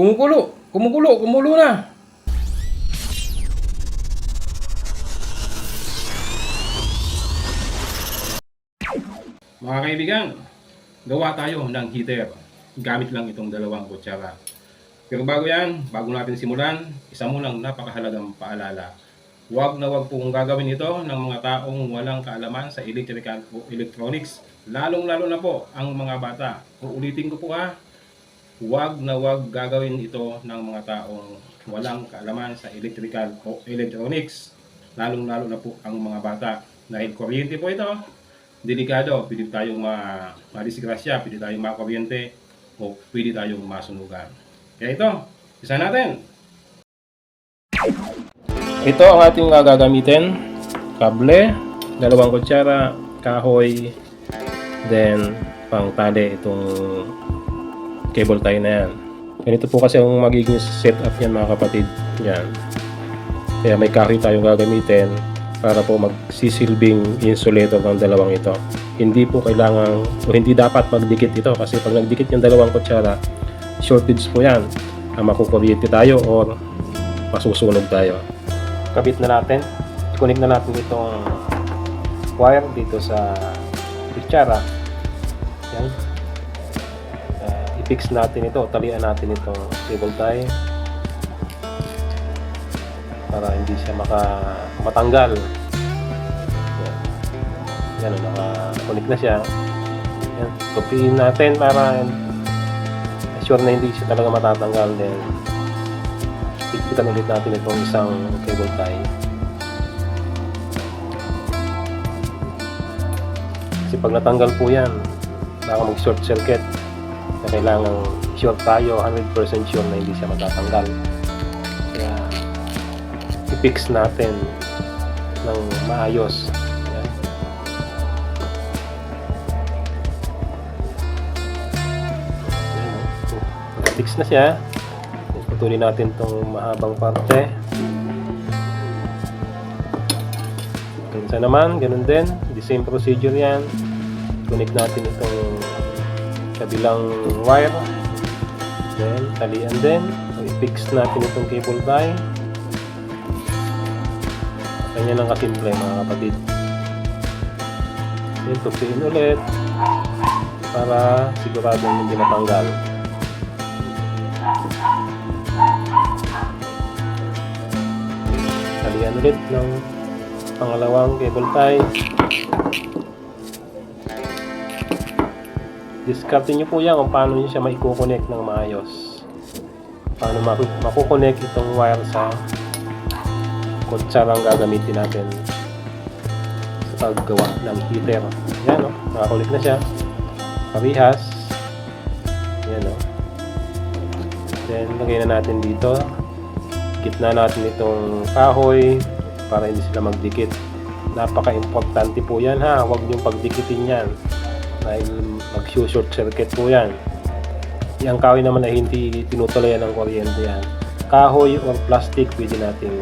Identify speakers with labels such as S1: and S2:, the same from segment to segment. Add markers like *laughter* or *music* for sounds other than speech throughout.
S1: Kumukulo. Kumukulo. Kumulo na. Mga kaibigan, gawa tayo ng heater. Gamit lang itong dalawang kutsara. Pero bago yan, bago natin simulan, isa munang napakahalagang paalala. Huwag na huwag pong gagawin ito ng mga taong walang kaalaman sa electrical o electronics, lalong-lalo na po ang mga bata. Uulitin ko po ha, huwag na huwag gagawin ito ng mga taong walang kaalaman sa electrical o electronics, lalong-lalo na po ang mga bata. Dahil kuryente po ito, delikado, pwede tayong ma madisgrasya, pwede tayong makuryente, o pwede tayong masunugan. Kaya ito, isa natin. Ito ang ating uh, gagamitin. Kable, dalawang kutsara, kahoy, then pang tali itong cable tie na yan. Ganito po kasi ang magiging setup yan mga kapatid. Yan. Kaya may kahoy tayong gagamitin para po magsisilbing insulator ng dalawang ito. Hindi po kailangan o hindi dapat magdikit ito kasi pag nagdikit yung dalawang kutsara, shortage po yan. Ah, makukuryente tayo or masusunog tayo. Kabit na natin. Connect na natin itong wire dito sa kutsara. Yan. I-fix natin ito. Talian natin itong cable tie para hindi siya maka matanggal. Yan. Yan, naka-connect na siya. Yan. Kopiin natin para sure na hindi siya talaga matatanggal. Then, Pipitan ulit natin itong isang cable tie. Kasi pag natanggal po yan, baka mag short circuit. Kailangan sure tayo, 100% sure na hindi siya matatanggal. Kaya, i-fix natin ng maayos. Yan. Fix na siya. Putulin natin tong mahabang parte. Minsan naman, ganun din. The same procedure yan. Connect natin itong kabilang wire. Then, talian din. I-fix natin itong cable tie. Ganyan lang kasimple mga kapatid. Then, tupiin ulit para siguradong hindi matanggal. Talian ulit ng pangalawang cable tie. Discarte nyo po yan kung paano nyo siya maikukonect ng maayos. Paano maku- makukonect itong wire sa kutsarang gagamitin natin sa paggawa ng heater. Yan o, nakakonect na siya. Parihas. Yan o. Then, lagay na natin dito gitna natin itong kahoy para hindi sila magdikit. Napaka-importante po yan ha. Huwag niyong pagdikitin yan. Dahil mag-short circuit po yan. Yung kahoy naman ay hindi tinutulayan ng kuryente yan. Kahoy or plastic pwede nating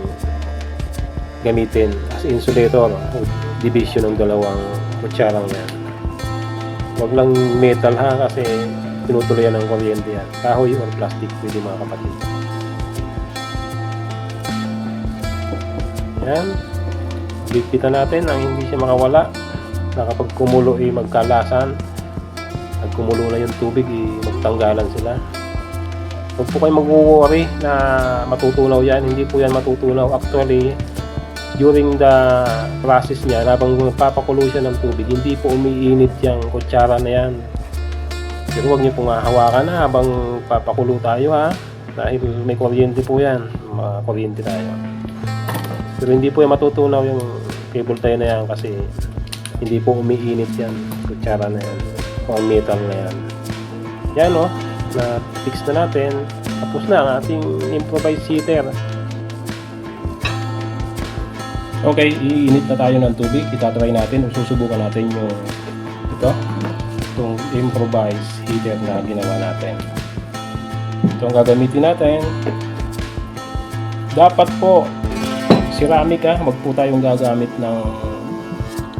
S1: gamitin as insulator o division ng dalawang kutsarang yan. Huwag lang metal ha kasi tinutulayan ng kuryente yan. Kahoy or plastic pwede mga kapatid. Yan. Bigpitan natin ang hindi siya makawala. Na kapag kumulo ay magkalasan. Kumulo na yung tubig, ay magtanggalan sila. Huwag po kayo mag-worry na matutunaw yan. Hindi po yan matutunaw. Actually, during the process niya, habang nagpapakulo siya ng tubig, hindi po umiinit yung kutsara na yan. Pero huwag niyo pong hawakan na habang papakulo tayo ha. Dahil may kuryente po yan. Mga kuryente tayo. Pero hindi po yung matutunaw yung cable tie na yan kasi hindi po umiinit yan. Kutsara na yan. O ang metal na yan. Yan o. Na fix na natin. Tapos na ang ating improvised heater. Okay, iinit na tayo ng tubig. Itatry natin susubukan natin yung ito. Itong improvised heater na ginawa natin. Ito ang gagamitin natin. Dapat po ceramic ha, wag po tayong gagamit ng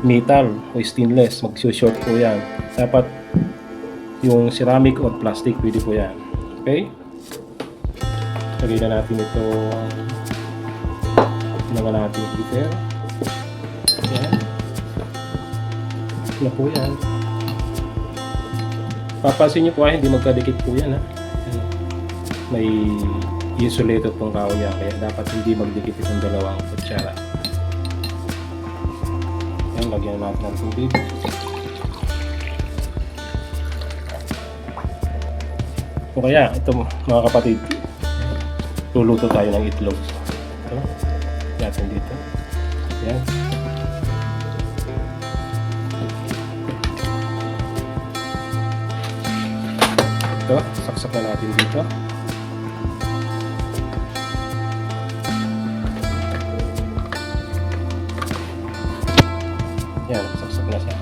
S1: metal o stainless, mag-short po yan. Dapat yung ceramic or plastic, pwede po yan. Okay? Lagay na natin ito Lagyan natin heater. Yan. Yan po yan. Papansin nyo po ah, hindi magkadikit po yan ha. Yan. May insulated pong kahoy yan, kaya dapat hindi magdikit itong dalawang kutsara. Yan, lagyan natin ng tubig. O kaya, ito mga kapatid, luluto tayo ng itlog. Ito, natin dito. Yan. Ito, saksak na natin dito. Yan, saksak na siya.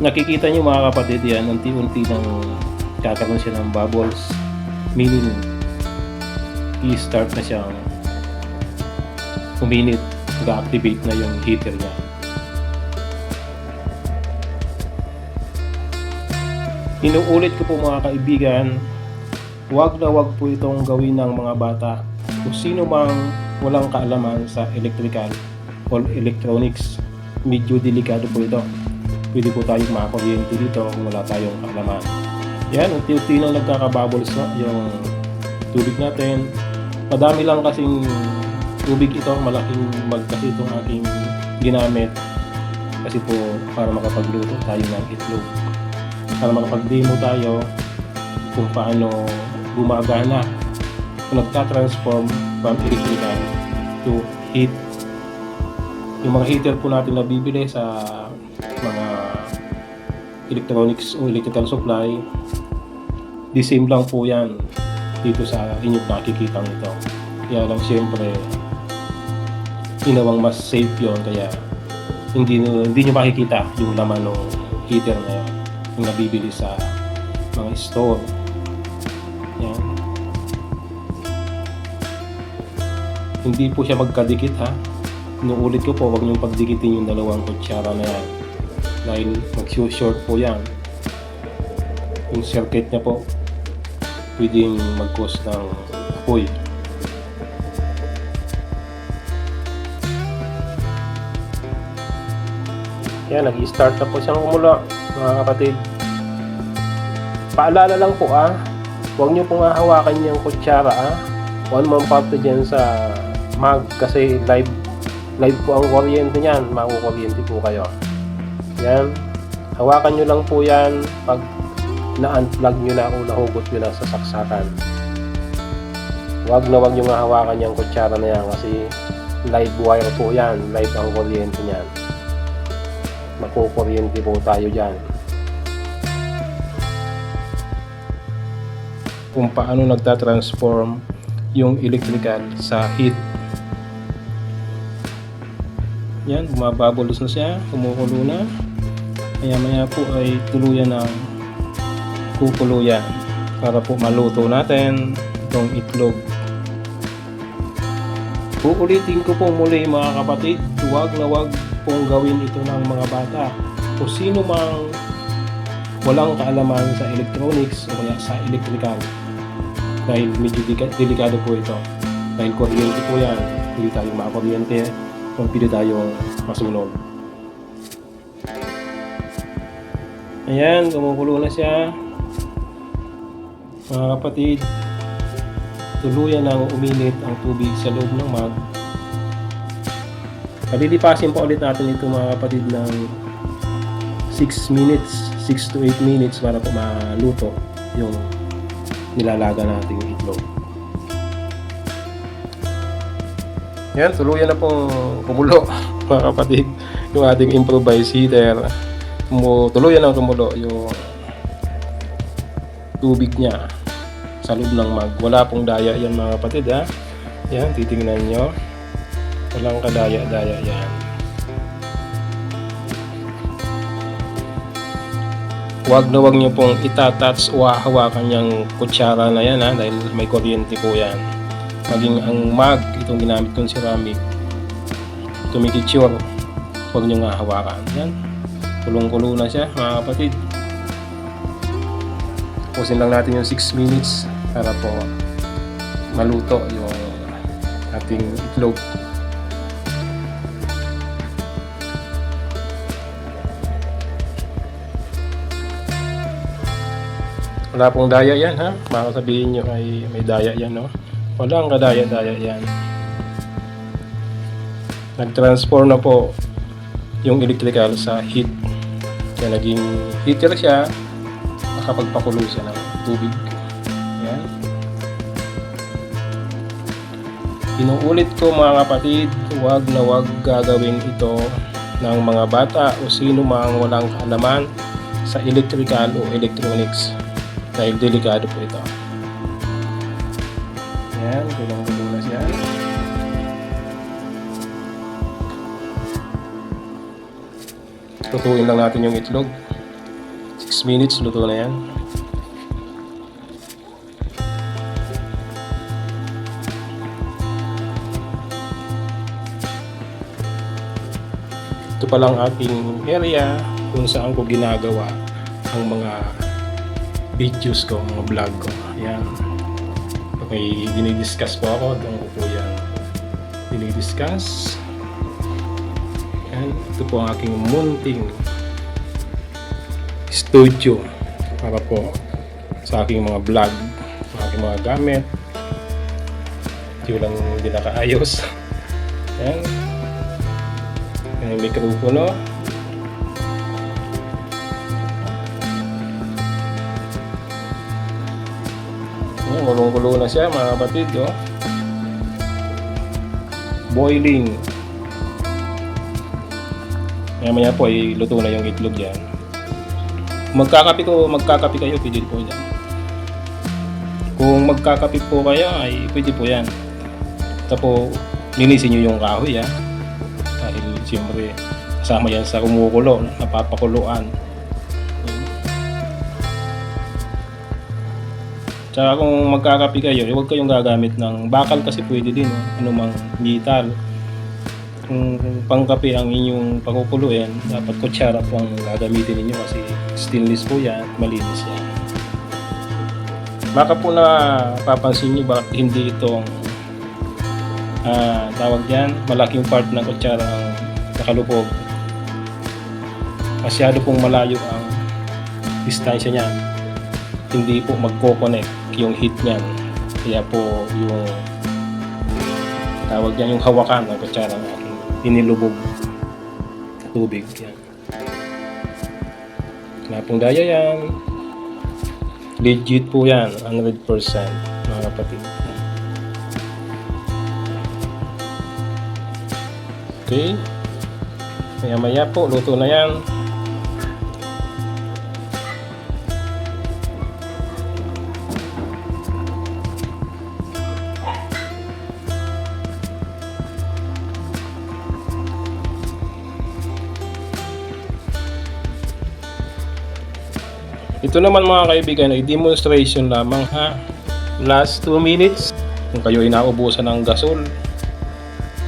S1: Nakikita niyo mga kapatid yan, unti-unti nang kakaroon siya ng bubbles. Meaning, i-start na siyang uminit, nag-activate na yung heater niya. Inuulit ko po mga kaibigan, wag na wag po itong gawin ng mga bata kung sino mang walang kaalaman sa electrical or electronics. Medyo delikado po ito. Pwede po tayong makakuryente dito kung wala tayong kaalaman. Yan, unti-unti nang nagkakabubbles na yung tubig natin. Madami lang kasing tubig ito, malaking mag kasi itong aking ginamit. Kasi po para makapagluto tayo ng itlog. Para makapag-demo tayo kung paano gumagana kung nagta-transform from electrical to heat. Yung mga heater po natin na bibili sa mga electronics o electrical supply, the same lang po yan dito sa inyong nakikita ito. Kaya lang siyempre, inawang mas safe yon kaya hindi nyo, hindi nyo makikita yung laman ng heater na yun yung nabibili sa mga store. Yan. Hindi po siya magkadikit ha. Inuulit ko po, huwag niyong pagdikitin yung dalawang kutsara na yan. Dahil mag-short po yan. Yung circuit niya po, pwedeng mag-cause ng apoy. Yan, nag-start na po siyang umulo, mga kapatid. Paalala lang po ah, huwag niyo pong hahawakan yung kutsara ah. One man parte dyan sa mag kasi live live po ang kuryente niyan, makukuryente po kayo. Yan, hawakan nyo lang po yan pag na-unplug nyo na o nahugot nyo na sa saksakan. Huwag na huwag nyo nga hawakan yung kutsara na yan kasi live wire po yan, live ang kuryente niyan makukuryente po tayo dyan. Kung paano nagtatransform yung electrical sa heat. Yan, bumabubbles na siya, kumukulo na. Kaya maya po ay tuluyan ng kukulo yan para po maluto natin itong itlog. Uulitin ko po muli mga kapatid, huwag na huwag pong gawin ito ng mga bata. O sino mang walang kaalaman sa electronics o kaya sa electrical dahil medyo delikado po ito. Dahil kuryente po yan hindi tayo makakuryente kung pili tayong masunog. Ayan gumukulo na siya mga kapatid tuluyan ng uminit ang tubig sa loob ng mag Palilipasin pa ulit natin ito mga kapatid ng 6 minutes, 6 to 8 minutes para po maluto yung nilalaga natin yung itlog. Yan, tuluyan na pong kumulo *laughs* mga kapatid yung ating improvised heater. Tuluyan na kumulo yung tubig niya sa loob ng mag. Wala pong daya yan mga kapatid ha. Yan, titingnan nyo. Walang kadaya-daya yan. Huwag na huwag nyo pong itatouch o hawakan yung kutsara na yan ha, dahil may kuryente po yan. Maging ang mag, itong ginamit kong ceramic, tumikitsure, huwag nyo nga hawakan. Yan, kulong-kulo na siya mga kapatid. Pusin lang natin yung 6 minutes para po maluto yung ating itlog. Wala pong daya yan ha. Baka sabihin nyo ay may daya yan no. Wala ang kadaya-daya yan. Nag-transform na po yung electrical sa heat. Kaya naging heater siya. Makapagpakulo siya ng tubig. Inuulit ko mga kapatid, huwag na huwag gagawin ito ng mga bata o sino mang walang kaalaman sa electrical o electronics dahil delikado po ito. Yan, gulong-gulong na siya. Lutuin lang natin yung itlog. 6 minutes, luto na yan. Ito pa lang aking area kung saan ko ginagawa ang mga videos ko, mga vlog ko. Ayan. Pag may dinidiscuss po ako, doon ko po yan dinidiscuss. Ayan. Ito po ang aking munting studio para po sa aking mga vlog, sa aking mga gamit. Hindi ko lang hindi nakaayos. Ayan. Yung mikropono. Ayan, gulong-gulo na siya mga kapatid. Oh. Boiling. Maya maya po ay luto na yung itlog yan. Magkakapi ko, magkakapi kayo, pwede po yan. Kung magkakapi po kayo, ay pwede po yan. Tapos, linisin nyo yung kahoy, ha. Dahil, siyempre, kasama yan sa kumukulo, napapakuluan. Tsaka kung magkakapi kayo, eh, huwag kayong gagamit ng bakal kasi pwede din, oh. anumang metal. Kung pangkape ang inyong pakukuluin, dapat kutsara po ang gagamitin ninyo kasi stainless po yan, malinis yan. Baka po na papansin nyo bakit hindi itong ah, tawag yan, malaking part ng kutsara ang nakalubog. Masyado pong malayo ang distansya niyan. Hindi po magko-connect yung heat niyan. Kaya po yung tawag yan yung hawakan ng kutsara ng aking inilubog tubig yan. Wala pong daya yan. Legit po yan, 100% mga kapatid. Okay. Maya maya po, luto na yan. Ito naman mga kaibigan ay demonstration lamang ha. Last 2 minutes, kung kayo ay naubusan ng gasol,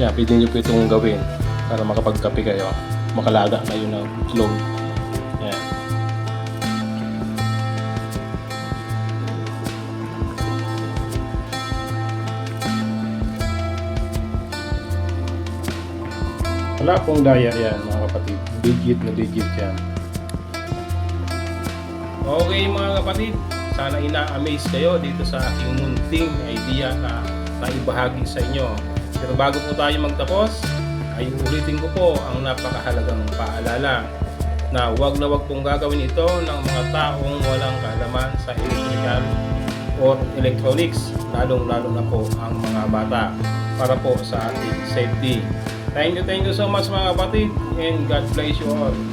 S1: yeah, pwede nyo po itong gawin para makapagkape kayo. Makalaga kayo ng itlog. Yan. Wala pong daya yan mga kapatid. Legit na legit yan. Okay mga kapatid, sana ina-amaze kayo dito sa aking munting idea na naibahagi sa inyo. Pero bago po tayo magtapos, ay ulitin ko po ang napakahalagang paalala na huwag na huwag pong gagawin ito ng mga taong walang kaalaman sa electrical or electronics, lalong lalo na po ang mga bata para po sa ating safety. Thank you, thank you so much mga kapatid and God bless you all.